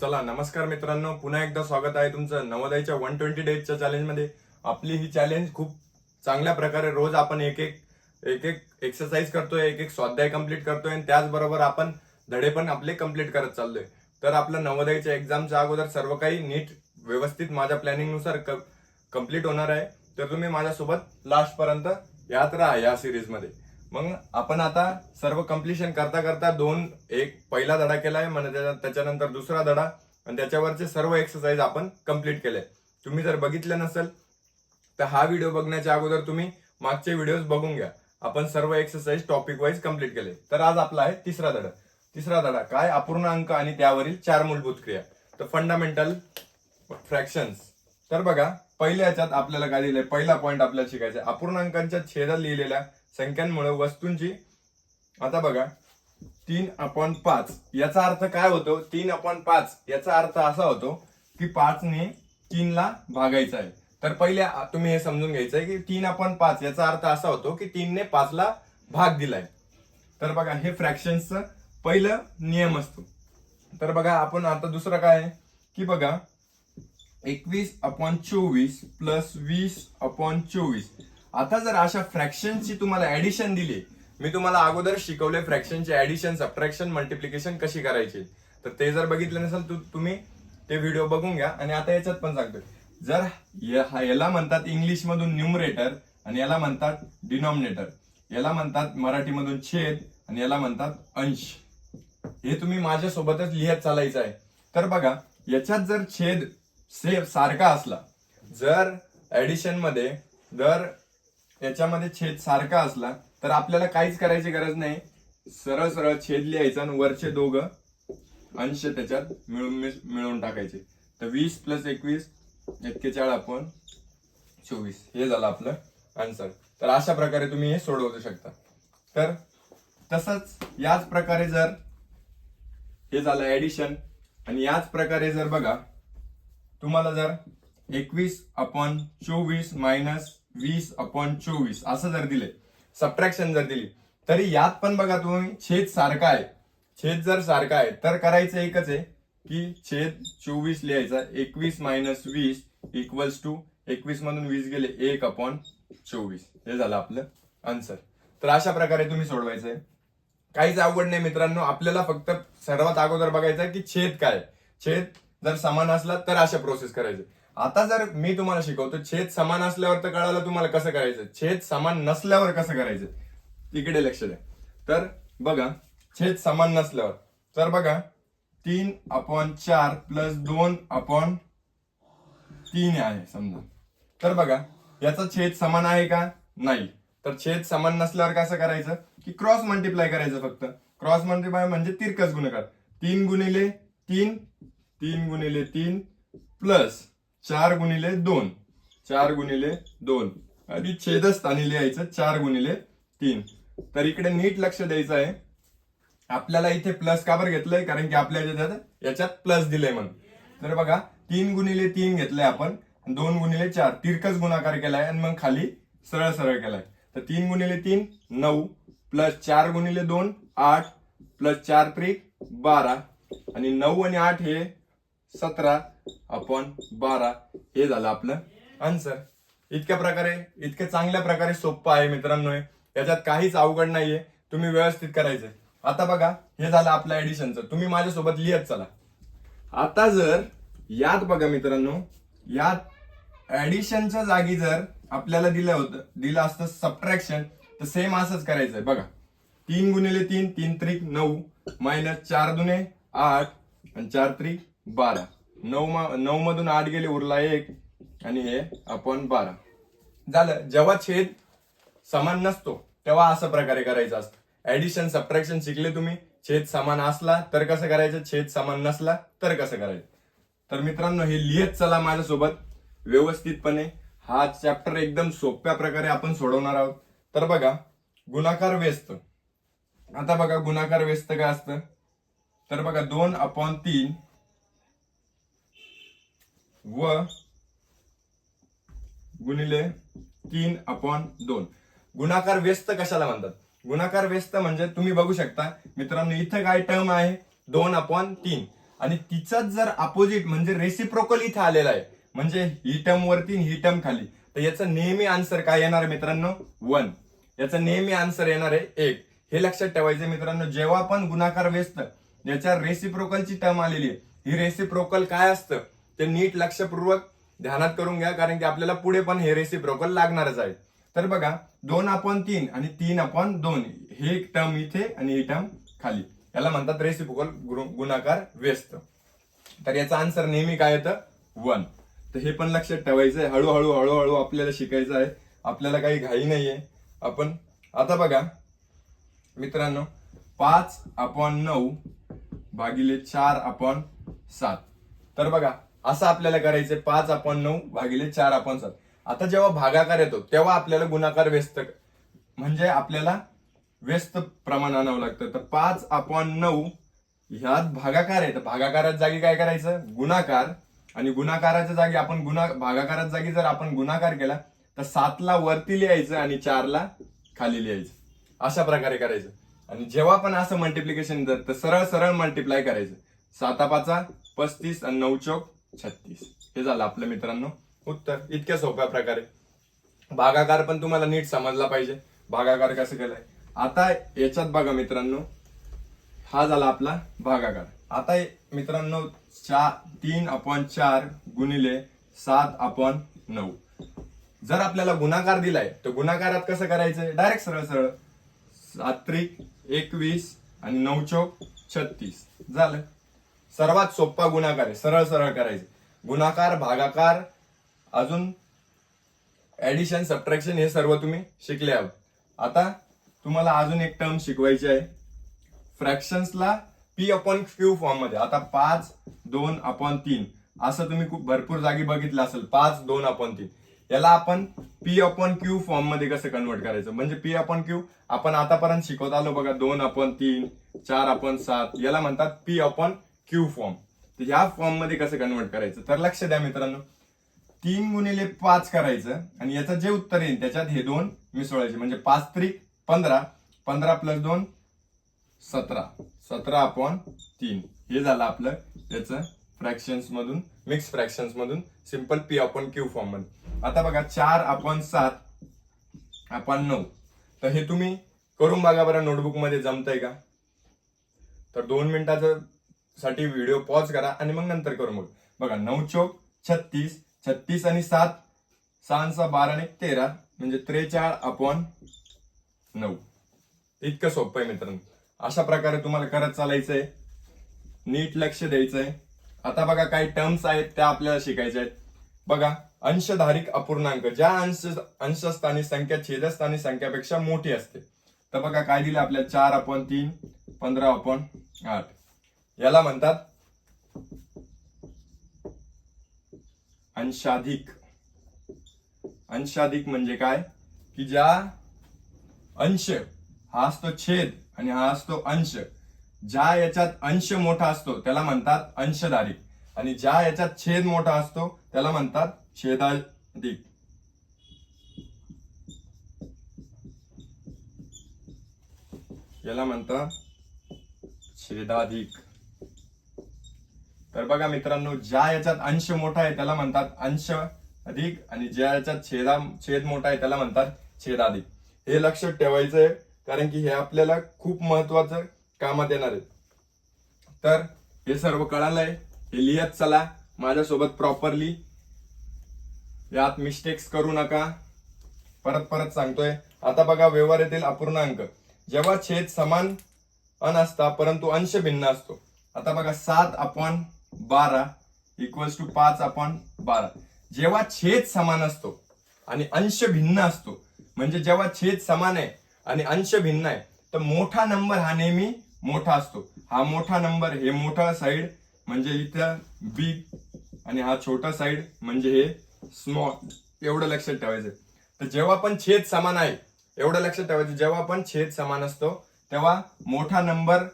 चला नमस्कार मित्रांनो. पुन्हा एकदा स्वागत आहे तुमचं नवोदयच्या वन ट्वेंटी डेजच्या चॅलेंजमध्ये आपली ही चॅलेंज खूप चांगल्या प्रकारे रोज आपण एक एक एक एक एक्सरसाइज करतोय एक एक स्वाध्याय कंप्लीट करतोय आणि त्याचबरोबर आपण धडे पण आपले कंप्लीट करत चाललोय. तर आपलं नवोदयच्या एक्झामच्या अगोदर सर्व काही नीट व्यवस्थित माझ्या प्लॅनिंगनुसार कंप्लीट होणार आहे. तर तुम्ही माझ्यासोबत लास्टपर्यंत यात राहा या सिरीजमध्ये मग आपण आता सर्व कम्प्लिशन करता करता दोन एक पहिला धडा केलाय म्हणजे त्याच्यानंतर दुसरा धडा आणि त्याच्यावरचे सर्व एक्सरसाइज आपण कंप्लीट केले. तुम्ही जर बघितलं नसेल तर हा व्हिडिओ बघण्याच्या अगोदर तुम्ही मागचे व्हिडिओज बघून घ्या. आपण सर्व एक्सरसाइज टॉपिक वाईज कंप्लीट केले. तर आज आपला आहे तिसरा धडा. तिसरा धडा काय? अपूर्ण अंक आणि त्यावरील चार मूलभूत क्रिया. तर फंडामेंटल फ्रॅक्शन्स तर बघा पहिल्या याच्यात आपल्याला काय दिलंय? पहिला पॉईंट आपल्याला शिकायचा अपूर्ण अपूर्णांकांच्या छेदात लिहिलेल्या संख्यांमुळे वस्तूंची. आता बघा तीन अपॉन पाच याचा अर्थ काय होतो? तीन अपॉन पाच याचा अर्थ असा होतो की पाचने तीनला भागायचा आहे. तर पहिले तुम्ही हे समजून घ्यायचं आहे की तीन अपॉन पाच याचा अर्थ असा होतो की तीनने पाचला भाग दिलाय. तर बघा हे फ्रॅक्शन्सचं पहिलं नियम असतो. तर बघा आपण आता दुसरं काय आहे? की बघा एकवीस अपॉन चोवीस प्लस वीस अपॉन चोवीस. आता जर अशा फ्रॅक्शनची तुम्हाला ऍडिशन दिली मी तुम्हाला अगोदर शिकवले फ्रॅक्शनचे ऍडिशन सबट्रॅक्शन मल्टिप्लिकेशन कशी करायची? तर ते जर बघितलं नसेल तर तुम्ही ते व्हिडिओ बघून घ्या. आणि आता याच्यात पण सांगतो जर याला म्हणतात इंग्लिश मधून न्युमरेटर आणि याला म्हणतात डिनॉमिनेटर याला म्हणतात मराठीमधून छेद आणि याला म्हणतात अंश. हे तुम्ही माझ्यासोबतच लिहत चालायचं आहे. तर बघा याच्यात जर छेद सेफ सारखा असला जर ऍडिशनमध्ये जर त्याच्यामध्ये छेद सारखा असला तर आपल्याला काहीच करायची गरज नाही. सरळ सरळ छेद लिहायचा आणि वरचे दोघं अंश त्याच्यात मिळून मिळवून टाकायचे. तर वीस प्लस एकवीस एक्केचाळ आपण चोवीस. हे झालं आपलं आन्सर तर अशा प्रकारे तुम्ही हे सोडवू शकता. तर तसंच याच प्रकारे जर हे झालं ऍडिशन आणि याच प्रकारे जर बघा तुम्हाला जर एकवीस अपॉन चोवीस मायनस वीस अपॉन चोवीस असं जर दिले सबट्रॅक्शन जर दिली तरी यात पण बघा तुम्ही छेद सारखा आहे. छेद जर सारखा आहे तर करायचं एकच आहे की छेद चोवीस लिहायचा एकवीस मायनस वीस इक्वल्स टू एकवीस मधून वीस गेले एक अपॉन चोवीस. हे झालं आपलं आन्सर तर अशा प्रकारे तुम्ही सोडवायचंय. काहीच अवघड नाही मित्रांनो आपल्याला फक्त सर्वात अगोदर बघायचं की छेद काय छेद जर समान असला तर अशा प्रोसेस करायचे. आता जर मी तुम्हाला शिकवतो छेद समान असल्यावर तर कळालं तुम्हाला कसं करायचं? छेद समान नसल्यावर कसं करायचं? तिकडे लक्ष द्या. तर बघा छेद समान नसल्यावर. तर बघा तीन अपॉन चार प्लस दोन अपॉन तीन आहे समजा. तर बघा याचा छेद समान आहे का? नाही. तर छेद समान नसल्यावर कसं करायचं? की क्रॉस मल्टिप्लाय करायचं फक्त. क्रॉस मल्टिप्लाय म्हणजे तिरकस गुणकार. तीन गुणिले तीन तीन गुणिले तीन प्लस चार गुणिले दोन. चार गुणिले दोन. आधी छेदस्थानी लिहायचं चार गुणिले तीन. तर इकडे नीट लक्ष द्यायचं आहे. आपल्याला इथे प्लस का बरं घेतलंय? कारण की आपल्या याच्यात याच्यात प्लस दिलंय म्हणून. तर बघा तीन गुणिले तीन घेतलंय आपण. दोन गुणिले चार. तिरकस गुणाकार केलाय आणि मग खाली सरळ सरळ केलाय. तर तीन गुणिले तीन नऊ. प्लस चार गुणिले दोन आठ. प्लस चार त्रिक बारा. आणि नऊ आणि आठ हे सतरा अपॉन बारा हे झालं आपलं आन्सर इतक्या प्रकारे इतक्या चांगल्या प्रकारे सोपं आहे मित्रांनो याच्यात काहीच अवघड नाहीये. तुम्ही व्यवस्थित करायचंय. आता बघा हे झालं आपलं ऍडिशनचं तुम्ही माझ्यासोबत लिहत चला. आता जर यात बघा मित्रांनो यात ऍडिशनच्या जागी जर आपल्याला दिलं होतं दिलं असतं सबट्रॅक्शन तर सेम असंच करायचंय. बघा. तीन गुणिले तीन तीन त्रिक नऊ मायनस चार दुने आठ आणि चार त्रिक बारा. नऊ नऊ मधून आठ गेले उरला एक. आणि हे आपण बारा. झालं. जेव्हा छेद समान नसतो तेव्हा असं प्रकारे करायचं असतं. ऍडिशन सबट्रॅक्शन शिकले तुम्ही. छेद समान असला तर कसं करायचं? छेद समान नसला तर कसं करायचं? तर मित्रांनो हे लिहित चला माझ्यासोबत. व्यवस्थितपणे हा चॅप्टर एकदम सोप्या प्रकारे आपण सोडवणार आहोत. तर बघा गुणाकार व्यस्त. आता बघा गुणाकार व्यस्त काय असतं? तर बघा दोन अपॉन तीन व गुणिले तीन अपॉन दोन. गुणाकार व्यस्त कशाला म्हणतात? गुणाकार व्यस्त म्हणजे तुम्ही बघू शकता मित्रांनो इथं काय टर्म आहे? दोन अपॉन तीन. आणि तिचाच जर अपोजिट म्हणजे रेसिप्रोकल इथे आलेला आहे म्हणजे ही टर्म वरती ही टर्म खाली. तर याचं नेहमी आन्सर काय येणार आहे मित्रांनो? वन याचं नेहमी आन्सर येणार आहे एक. हे लक्षात ठेवायचं मित्रांनो जेव्हा पण गुणाकार व्यस्त याच्या रेसिप्रोकलची टर्म आलेली आहे. ही रेसिप्रोकल काय असतं? ते नीट लक्षपूर्वक ध्यानात करून घ्या कारण की आपल्याला पुढे पण हे रेसिप्रोकल लागणारच आहे. तर बघा दोन अपॉन तीन आणि तीन अपॉन दोन हे एक टर्म इथे आणि ही टर्म खाली. याला म्हणतात रेसिप्रोकल गुणाकार व्यस्त. तर याचा आन्सर नेहमी काय येतं? वन. तर हे पण लक्षात ठेवायचं आहे हळूहळू हळूहळू आपल्याला शिकायचं आहे. आपल्याला काही घाई नाहीये. आपण आता बघा मित्रांनो पाच अपॉन नऊ भागिले चार अपॉन सात. तर बघा असं आपल्याला करायचंय पाच अपॉन नऊ भागिले चार अपॉन सात. आता जेव्हा भागाकार येतो तेव्हा आपल्याला गुणाकार व्यस्त म्हणजे आपल्याला व्यस्त प्रमाण आणावं लागतं. तर पाच अपॉन नऊ ह्यात भागाकार आहे. तर भागाकारात जागी काय करायचं? गुणाकार. आणि गुणाकाराच्या जागी आपण गुणा भागाकाराच्या जागी जर आपण गुणाकार केला तर सातला वरती लिहायचं आणि चारला खाली लिहायचं. अशा प्रकारे करायचं. आणि जेव्हा पण असं मल्टिप्लिकेशन तर सरळ सरळ मल्टिप्लाय करायचं. साता पाचा पस्तीस आणि नऊ चौक छत्तीस. हे झालं आपलं मित्रांनो. उत्तर इतक्या सोप्या प्रकारे. भागाकार पण तुम्हाला नीट समजला पाहिजे. भागाकार कसं केलाय? आता याच्यात बघा मित्रांनो. हा झाला आपला भागाकार. आता मित्रांनो चार तीन अपॉन चार गुणिले सात अपॉन नऊ. जर आपल्याला गुणाकार दिलाय तर गुणाकारात कसं करायचंय डायरेक्ट सरळ सरळ. सात्रिक एकवीस आणि नऊ चौक छत्तीस. झालं. सर्वात सोपा गुणाकार आहे. सरळ सरळ करायचं. गुणाकार भागाकार अजून ऍडिशन सबट्रॅक्शन हे सर्व तुम्ही शिकले आहोत. आता तुम्हाला अजून एक टर्म शिकवायची आहे. फ्रॅक्शन्सला पी अपॉन क्यू फॉर्ममध्ये. आता पाच दोन अपॉन तीन. असं तुम्ही खूप भरपूर जागी बघितलं असेल. पाच दोन अपॉन तीन. याला आपण पी अपॉन क्यू फॉर्ममध्ये कसं कन्वर्ट करायचं? म्हणजे पी अपॉन क्यू आपण आतापर्यंत शिकवत आलो बघा. दोन अपॉन तीन चार अपॉन सात. याला म्हणतात पी अपॉन क्यू फॉर्म. तर ह्या फॉर्ममध्ये कसं कन्वर्ट करायचं? तर लक्ष द्या मित्रांनो. तीन गुणिले पाच करायचं आणि याचं जे उत्तर येईल त्याच्यात हे दोन मिसळायचे. म्हणजे पाच त्रिक पंधरा. पंधरा प्लस दोन सतरा. सतरा अपॉन तीन. हे झालं आपलं याचं फ्रॅक्शन्स मधून मिक्स फ्रॅक्शन्स मधून सिंपल पी अपॉन क्यू फॉर्ममध्ये. आता बघा चार अपॉन सात अपॉन नऊ. तर हे तुम्ही करून बघा बरं नोटबुकमध्ये जमतंय का? तर दोन मिनिटाचं साठी व्हिडिओ पॉज करा आणि मग नंतर करून मग. बघा नऊ चौक छत्तीस छत्तीस आणि सात सहा बारा आणि तेरा म्हणजे त्रेचाळ अपॉन नऊ. इतकं सोपं आहे मित्रांनो. अशा प्रकारे तुम्हाला करत चालायचंय. नीट लक्ष द्यायचं आहे आता बघा काही टर्म्स आहेत त्या आपल्याला शिकायच्या आहेत. बघा अंशधारिक अपूर्णांक. ज्या अंश अंशस्थानी संख्या छेदस्थानी संख्यापेक्षा मोठी असते. तर बघा काय दिलं आपल्याला? चार अपॉन तीन पंधरा अपॉन आठ. याला म्हणतात अंशाधिक. अंशाधिक म्हणजे काय? की ज्या अंश हा असतो छेद आणि हा असतो अंश. ज्या याच्यात अंश मोठा असतो त्याला म्हणतात अंशधारिक आणि ज्या याच्यात छेद मोठा असतो त्याला म्हणतात छेदाधिक. याला म्हणतात छेदाधिक. बघा मित्रांनो ज्या याच्यात अंश मोठा आहे त्याला म्हणतात अंश अधिक आणि ज्या याच्यात छेदा छेद मोठा आहे त्याला म्हणतात छेदाधिक. हे लक्षात ठेवायचं आहे कारण की हे आपल्याला खूप महत्वाचं कामात येणार आहे. तर हे सर्व कळालंय हे लिहत चला. माझ्यासोबत प्रॉपरली यात मिस्टेक्स करू नका. परत परत सांगतोय. आता बघा व्यवहारातील अपूर्णांक जेव्हा छेद समान अन असता परंतु अंश भिन्न असतो. आता बघा सात अपॉन बारा इक्वल्स टू पाच अपॉन बारा. जेव्हा छेद समान असतो आणि अंश भिन्न असतो म्हणजे जेव्हा छेद समान आहे आणि अंश भिन्न आहे तर मोठा नंबर हा नेहमी मोठा असतो. हा मोठा नंबर हे मोठा साईड म्हणजे इथं बिग आणि हा छोटा साईड म्हणजे हे स्मॉल एवढं लक्षात ठेवायचं. तर जेव्हा पण छेद समान आहे एवढं लक्षात ठेवायचं जेव्हा पण छेद समान असतो तेव्हा मोठा नंबर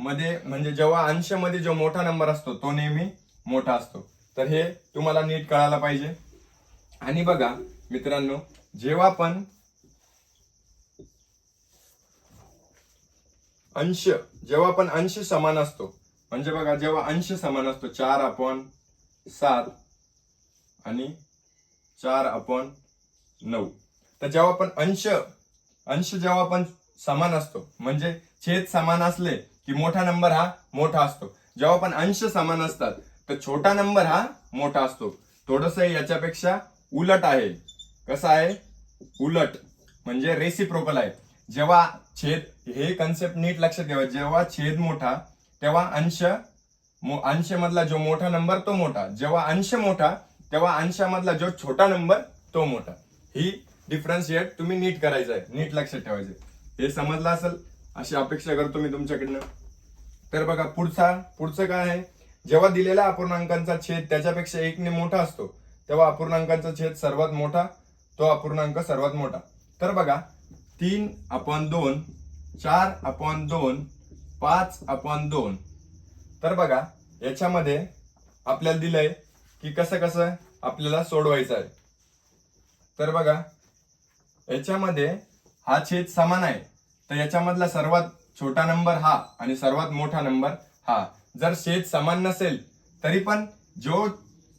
मध्ये म्हणजे जेव्हा अंशमध्ये जो मोठा नंबर असतो तो नेहमी मोठा असतो. तर हे तुम्हाला नीट कळायला पाहिजे. आणि बघा मित्रांनो जेव्हा पण अंश जेव्हा पण अंश समान असतो म्हणजे बघा जेव्हा अंश समान असतो चार अपॉन सात आणि चार अपॉन नऊ. तर जेव्हा पण अंश अंश जेव्हा पण समान असतो म्हणजे छेद समान असले की मोठा नंबर हा मोठा असतो. जेव्हा पण अंश समान असतात तर छोटा नंबर हा मोठा असतो. थोडस याच्यापेक्षा उलट आहे. कसं आहे? उलट म्हणजे रेसिप्रोकल आहे. जेव्हा छेद हे कन्सेप्ट नीट लक्षात घ्यावा. जेव्हा छेद मोठा तेव्हा अंश मो- अंशमधला जो मोठा नंबर तो मोठा. जेव्हा अंश मोठा तेव्हा अंशामधला जो छोटा नंबर तो मोठा. ही डिफरन्शिएट तुम्ही नीट करायचं आहे. नीट लक्षात ठेवायचं हे समजलं असेल? अशी अपेक्षा करतो मी तुमच्याकडनं. तर बघा पुढचा पुढचं काय आहे? जेव्हा दिलेल्या अपूर्णांकांचा छेद त्याच्यापेक्षा एकने मोठा असतो तेव्हा अपूर्णांकांचा छेद सर्वात मोठा तो अपूर्णांक सर्वात मोठा. तर बघा तीन अपॉन दोन चार अपॉन दोन पाच अपॉन दोन. तर बघा याच्यामध्ये आपल्याला दिलंय की कसं कसं आपल्याला सोडवायचं आहे. तर बघा याच्यामध्ये हा छेद समान आहे. तर याच्यामधला सर्वात छोटा नंबर हा आणि सर्वात मोठा नंबर हा. जर छेद समान नसेल तरी पण जो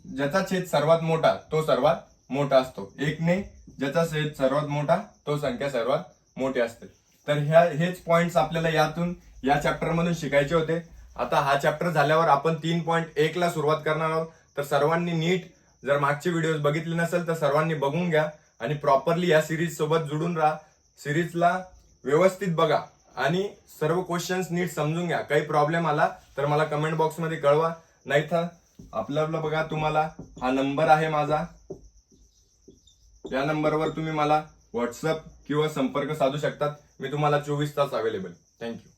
ज्याचा छेद सर्वात मोठा तो सर्वात मोठा असतो. एकने ज्याचा छेद सर्वात मोठा तो संख्या सर्वात मोठी असते. तर ह्या हेच पॉइंट्स आपल्याला यातून या चॅप्टर मधून शिकायचे होते. आता हा चॅप्टर झाल्यावर आपण तीन पॉईंट एकला सुरुवात करणार आहोत. तर सर्वांनी नीट जर मागचे व्हिडिओ बघितले नसेल तर सर्वांनी बघून घ्या आणि प्रॉपरली या सिरीज सोबत जुडून राहा. सिरीजला व्यवस्थित बघा. आणि सर्व क्वेश्चन्स नीट समजून घ्या. काही प्रॉब्लेम आला तर मला कमेंट बॉक्समध्ये कळवा. नाही तर आपलं आपलं बघा तुम्हाला. हा नंबर आहे माझा. या नंबरवर तुम्ही मला व्हॉट्सअप किंवा संपर्क साधू शकतात. मी तुम्हाला चोवीस तास अवेलेबल थँक्यू